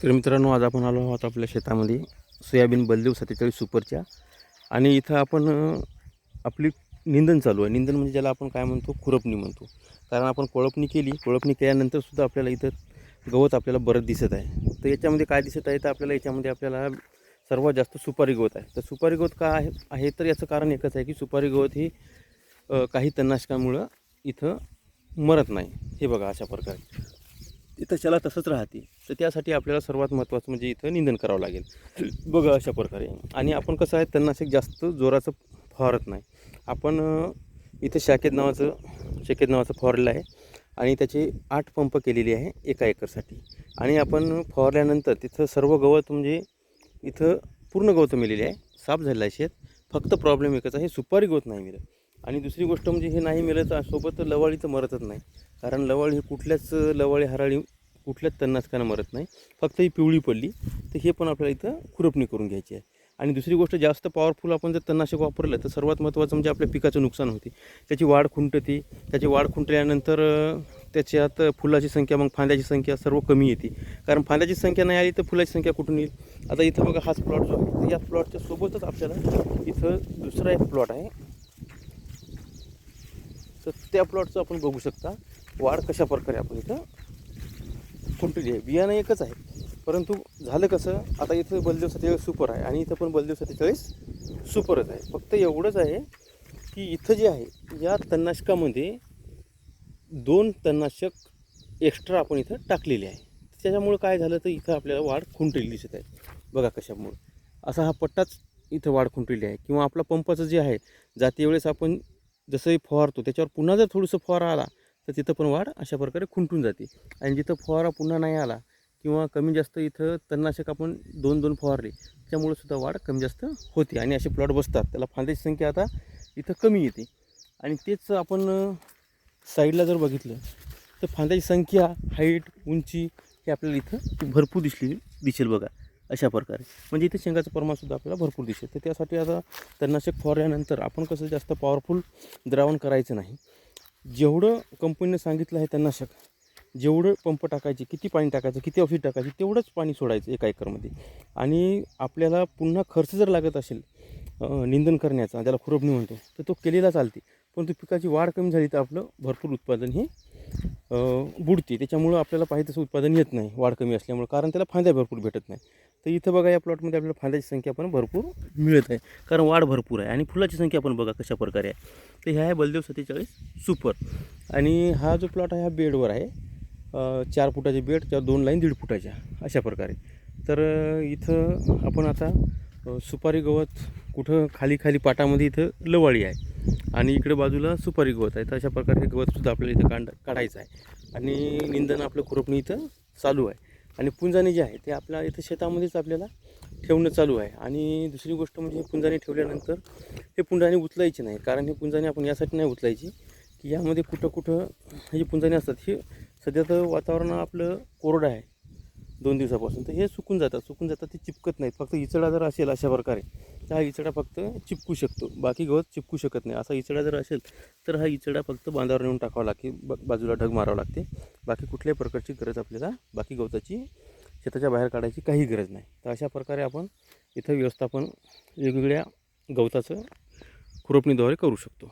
शेतकरी मित्रांनो आज आपण आलो आहोत आपल्या शेतामध्ये. सोयाबीन बलदेव सत्तेचाळीस सुपरच्या. आणि इथं आपण आपली निंदन चालू आहे. निंदन म्हणजे ज्याला आपण काय म्हणतो? खुरपणी म्हणतो. कारण आपण कोळपणी केली कोळपणी केल्यानंतरसुद्धा आपल्याला इथं गवत आपल्याला बरंच दिसत आहे. तर याच्यामध्ये काय दिसत आहे? तर आपल्याला याच्यामध्ये आपल्याला सर्वात जास्त सुपारी गवत आहे. तर सुपारी गवत का आहे? आहे तर याचं कारण एकच आहे की सुपारी गवत ही काही तणनाशकामुळं इथं मरत नाही. हे बघा अशा प्रकारे. इथं तशाला तसंच राहते. तर त्यासाठी आपल्याला सर्वात महत्त्वाचं म्हणजे इथं निंदन करावं लागेल. बघा अशा प्रकारे. आणि आपण कसं आहे तणनाशक जास्त जोराचं फवारत नाही. आपण इथं शाकेत नावाचं शाकेत नावाचं फवारलं आहे. आणि त्याचे आठ पंप केलेली आहे एका एकरसाठी. आणि आपण फवारल्यानंतर तिथं सर्व गवत म्हणजे इथं पूर्ण गवत मिलेली आहे. साफ झालेलं आहे शेत. फक्त प्रॉब्लेम एकच आहे सुपारी गवत नाही मिळत. आणि दुसरी गोष्ट म्हणजे हे नाही मिळत सोबत लवाळी तर मरतच नाही. कारण लवाळी हे कुठल्याच लवाळी हराळी कुठल्याच तणनाशकानं मरत नाही. फक्त ही पिवळी पडली तर हे पण आपल्याला इथं खुरपणी करून घ्यायची आहे. आणि दुसरी गोष्ट जास्त पॉवरफुल आपण जर तणनाशक वापरलं तर सर्वात महत्त्वाचं म्हणजे आपल्या पिकाचं नुकसान होते. त्याची वाढ खुंटते त्याची वाढ खुंटल्यानंतर त्याच्यात फुलाची संख्या मग फांद्याची संख्या सर्व कमी येते. कारण फांद्याची संख्या नाही आली तर फुलाची संख्या कुठून येईल? आता इथं बघा हाच प्लॉट जो आहे या प्लॉटच्या सोबतच आपल्याला इथं दुसरा एक प्लॉट आहे. तर त्या प्लॉटचं आपण बघू शकता. वाढ कशा प्रकारे आपण इथं खुंटली आहे. बियाणं एकच आहे. परंतु झालं कसं आता इथं बलदेव सत्तेचाळीस सुपर आहे आणि इथं पण बलदेव सत्तेचाळीस सुपरच आहे. फक्त एवढंच आहे की इथं जे आहे या तणनाशकामध्ये दोन तणनाशक एक्स्ट्रा आपण इथं टाकलेले आहे. त्याच्यामुळं काय झालं तर इथं आपल्याला वाढ खुंटलेली दिसत आहे. बघा कशामुळं. असा हा पट्टाच इथं वाढ खुंटलेली आहे. किंवा आपला पंपाचं जे आहे जाते वेळेस आपण जसंही फवारतो त्याच्यावर पुन्हा जर थोडंसं फवारा आला तर तिथं पण वाढ अशा प्रकारे खुंटून जाते. आणि जिथं फवारा पुन्हा नाही आला किंवा कमी जास्त इथं तणनाशक आपण दोन दोन फवारले त्यामुळे सुद्धा वाढ कमी जास्त होते. आणि असे प्लॉट बसतात त्याला फांद्याची संख्या आता इथं कमी येते. आणि तेच आपण साईडला जर बघितलं तर फांद्याची संख्या हाईट उंची हे आपल्याला इथं भरपूर दिसली दिसेल बघा. अशा प्रकारे. म्हणजे इथे शेंगाचं प्रमाणसुद्धा आपल्याला भरपूर दिसेल तर त्यासाठी आता तणनाशक फवारल्यानंतर आपण कसं जास्त पॉवरफुल द्रावण करायचं नाही. जेवढं कंपनीने सांगितलं आहे तणनाशक जेवढं पंप टाकायचे किती पाणी टाकायचं किती औषध टाकायचे तेवढंच पाणी सोडायचं एका एकरमध्ये. आणि आपल्याला पुन्हा खर्च जर लागत असेल निंदन करण्याचा ज्याला खुरपणी म्हणतो तर तो केलेला चालते. परंतु पिकाची वाढ कमी झाली तर आपलं भरपूर उत्पादन हे बुडते. त्याच्यामुळं आपल्याला पाहिजे तसं उत्पादन येत नाही. वाढ कमी असल्यामुळं. कारण त्याला फांद्या भरपूर भेटत नाही. तर इथं बघा या प्लॉटमध्ये आपल्याला फांद्याची संख्या पण भरपूर मिळत आहे. कारण वाढ भरपूर आहे. आणि फुलाची संख्या पण बघा कशा प्रकारे आहे. तर ह्या आहे बलदेव सत्तेचाळीस सुपर. आणि हा जो प्लॉट आहे हा बेडवर आहे. चार फुटाचे बेड किंवा दोन लाईन दीड फुटाच्या. अशा प्रकारे. तर इथं आपण आता सुपारी गवत कुठं खाली खाली पाटामध्ये इथं लवाळी आहे. आणि इकडे बाजूला सुपारी गवत आहे. तर अशा प्रकारे हे गवतसुद्धा आपल्याला इथं कांड काढायचं आहे. आणि निंदन आपलं खुरपणी इथं चालू आहे. आणि पुंजाने जे आहे ते आपल्या इथं शेतामध्येच आपल्याला ठेवणं चालू आहे. आणि दुसरी गोष्ट म्हणजे हे पुंजाने ठेवल्यानंतर हे पुंजाने उचलायचे नाही. कारण हे पुंजाने आपण यासाठी नाही उचलायची की यामध्ये कुठं कुठं हे जे पुंजाने असतात. हे सध्या तर वातावरण आपलं कोरडं आहे. दोन दिवसापासून. तर हे सुकून जातात. सुकून जातात ते चिपकत नाहीत. फक्त इचडा जर असेल अशा प्रकारे तर हा इचडा फक्त चिपकू शकतो. बाकी गवत चिपकू शकत नाही. असा इचडा जर असेल तर हा इचडा फक्त बांधावर नेऊन टाकावा लागते ब बाजूला ढग मारावं लागते. बाकी कुठल्याही प्रकारची गरज आपल्याला बाकी गवताची शेताच्या बाहेर काढायची काही गरज नाही. तर अशा प्रकारे आपण इथं व्यवस्थापन वेगवेगळ्या गवताचं खुरपणीद्वारे करू शकतो.